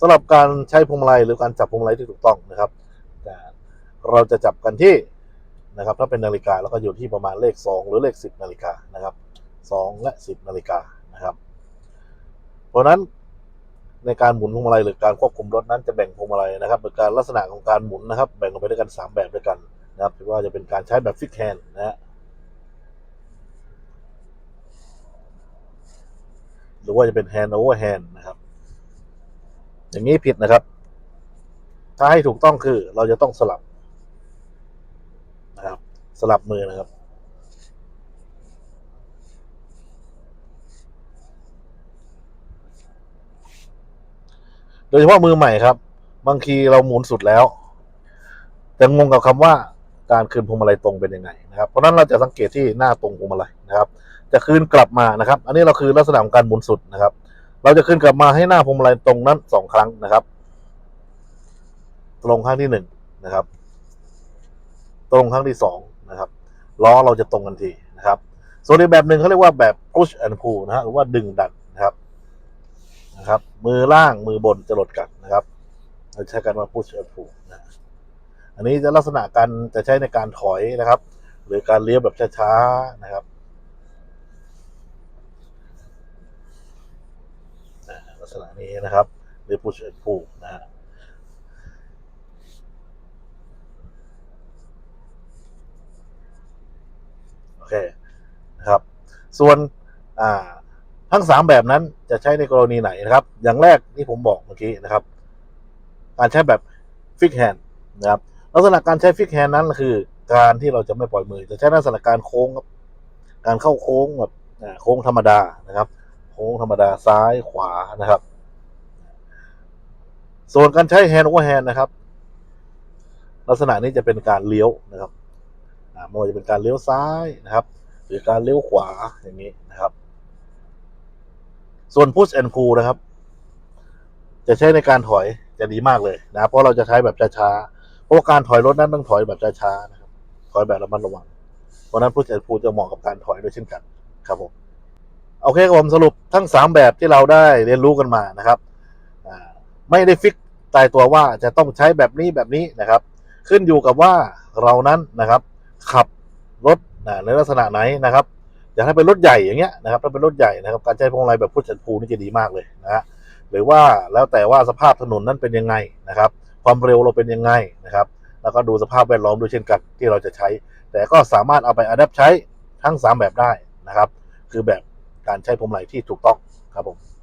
สำหรับการใช้พวงมาลัยหรือการจับพวงมาลัยที่ถูกต้องนะครับเราจะจับกันที่นะครับ ถ้าเป็นนาฬิกาแล้วก็อยู่ที่ประมาณเลข 2 หรือเลข 10 นาฬิกานะครับ 2 และ 10 นาฬิกานะครับ เพราะนั้นในการหมุนพวงมาลัยหรือการควบคุมรถนั้นจะแบ่งพวงมาลัยนะครับโดยการลักษณะของการหมุนนะครับ แบ่งออกไปด้วยกัน 3 แบบด้วยกันนะครับว่าจะเป็นการใช้แบบฟิกแฮนด์นะฮะหรือว่าจะเป็น hand over hand นะครับ อย่างนี้ผิดนะครับ ถ้าให้ถูกต้องคือเราจะต้องสลับนะครับ สลับมือนะครับ โดยเฉพาะมือใหม่ครับ บางทีเราหมุนสุดแล้ว แต่งงกับคำว่าการคืนพวงมาลัยตรงเป็นยังไงนะครับเพราะฉะนั้นเราจะสังเกตที่หน้าตรงพวงมาลัยนะครับ จะคืนกลับมานะครับ อันนี้เราคือลักษณะของการหมุนสุดนะครับ เราจะคืนกลับมาให้หน้าพวงมาลัยตรงนั้นสองครั้งนะครับ ตรงครั้งที่หนึ่งนะครับ ตรงครั้งที่สองนะครับล้อเราจะตรงกันทีนะครับส่วนอีกแบบหนึ่งเขาเรียกว่าแบบ push and pull นะฮะหรือว่าดึงดันนะครับนะครับ มือล่างมือบนจะหลดกันนะครับเราใช้กันว่า push and pull นะอันนี้จะลักษณะการจะใช้ในการถอยนะครับ หรือการเลี้ยวแบบช้าๆนะครับอ่าลัก ษณะนี้นะครับ หรือ push and pull นะฮะโอเคนะครับ ส่วนอ่าทั้งสามแบบนั้นจะใช้ในกรณีไหนนะครับ อย่างแรกที่ผมบอกเมื่อกี้นะครับ การใช้แบบฟิกแฮนด์นะครับ ลักษณะการใช้ฟิกแฮนด์นั้นคือ การที่เราจะไม่ปล่อยมือ จะใช้ลักษณะการโค้งครับ การเข้าโค้งแบบโค้งธรรมดานะครับ ค้งธรรมดาซ้ายขวานะครับ ส่วนการใช้แฮนด์โอเวอร์แฮนด์นะครับ ลักษณะนี้จะเป็นการเลี้ยวนะครับอาไม่ว่าจะเป็นการเลี้ยวซ้ายนะครับ หรือการเลี้ยวขวาอย่างนี้นะครับ ส่วน push and pull นะครับ จะใช้ในการถอยจะดีมากเลยนะ เพราะเราจะใช้แบบช้าๆเพราะการถอยรถนั้นต้องถอยแบบช้าๆนะครับ ถอยแบบระมัดระวัง เพราะฉะนั้น push and pull จะเหมาะกับการถอยด้วยเช่นกันครับผม โอเคครับผมสรุปทั้งสามแบบที่เราได้เรียนรู้กันมานะครับไม่ได้ฟิกตายตัวว่าจะต้องใช้แบบนี้แบบนี้นะครับ ขึ้นอยู่กับว่าเรานั้นนะครับ ขับรถนะในลักษณะไหนนะครับอยากให้เป็นรถใหญ่อย่างเงี้ยนะครับถ้าเป็นรถใหญ่นะครับ การใช้พวงมาลัยแบบพุชแอนพูนี่จะดีมากเลยนะฮะหรือว่าแล้วแต่ว่าสภาพถนนนั้นเป็นยังไงนะครับ ความเร็วเราเป็นยังไงนะครับ แล้วก็ดูสภาพแวดล้อมด้วยเช่นกันที่เราจะใช้ แต่ก็สามารถเอาไปอัดแอปใช้ทั้ง 3 แบบได้นะครับ คือแบบ การใช้พรมไหลที่ถูกต้องครับผม